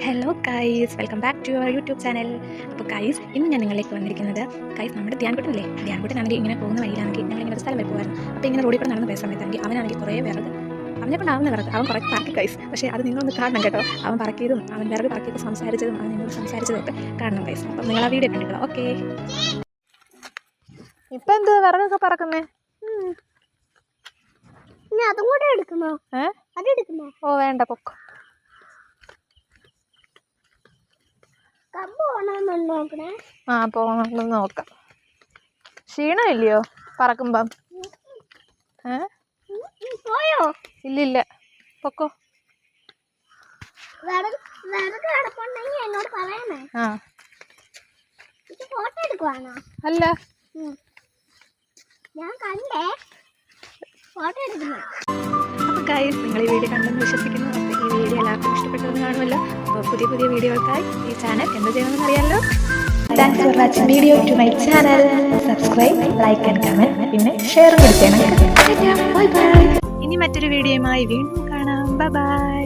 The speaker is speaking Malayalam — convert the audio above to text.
Hello guys welcome back to your YouTube channel അപ്പോൾ കൈസ് ഇന്ന് ഞാൻ നിങ്ങളിലേക്ക് വന്നിരിക്കുന്നത് കൈസ് നമ്മുടെ ധ്യാൻകുട്ടനല്ലേ? ധ്യാൻകുട്ടനാണെങ്കിൽ ഇങ്ങനെ പോകുന്ന വഴിയിലാണെങ്കിൽ ഞങ്ങൾ ഇങ്ങനെ ഒരു സ്ഥലം വരെ പോകുമായിരുന്നു അപ്പോൾ ഇങ്ങനെ റോഡിൽ കൂടെ നടന്ന് പോയ സമയത്താണെങ്കിൽ അവനാണെങ്കിൽ കുറേ വിറക് അവനെ കൊണ്ടാവുന്ന വിറക് അവൻ കുറേ പറക്കി കൈസ് പക്ഷേ അത് നിങ്ങളൊന്ന് കാണണം കേട്ടോ. അവൻ പറക്കിയതും അവൻ വിറക് പറക്കിയത് സംസാരിച്ചതും അവൻ നിങ്ങളോട് സംസാരിച്ചതും ഒക്കെ കാണണം കൈസ് അപ്പം നിങ്ങൾ ആ വീഡിയോ കണ്ടിട്ടോ ഓക്കെ ഇപ്പം എന്ത് വിറകൊക്കെ പറക്കുന്നേ? അതും കൂടെ എടുക്കുമോ ഏ? അത് എടുക്കുമോ ഓ വേണ്ട പൊക്കോ. ആ പോകണം നോക്കാം. ക്ഷീണമില്ലയോ പറക്കുമ്പം? ഏ? പോയോ? ഇല്ലില്ല. പൊക്കോ. ആ. ഫോട്ടോ എടുക്കുവാണോ? അല്ല. ഞാൻ കണ്ടേ. ഫോട്ടോ എടുക്കുന്നു. അപ്പോൾ കൈസ് നിങ്ങൾ ഈ വീഡിയോ കണ്ടെന്ന് വിശ്വസിക്കുന്നു. ഇഷ്ടപ്പെട്ടതെന്ന് കാണുമല്ലോ. അപ്പോൾ പുതിയ പുതിയ വീഡിയോകൾക്കായി ഈ ചാനൽ എന്ത് ചെയ്യണമെന്ന് അറിയാമല്ലോ thanks for watching video to my channel subscribe like and comment പിന്നെ ഷെയർ കൂടി ചെയ്യണം ബൈ ബൈ ഇനി മറ്റൊരു വീഡിയോയുമായി വീണ്ടും കാണാം. Bye bye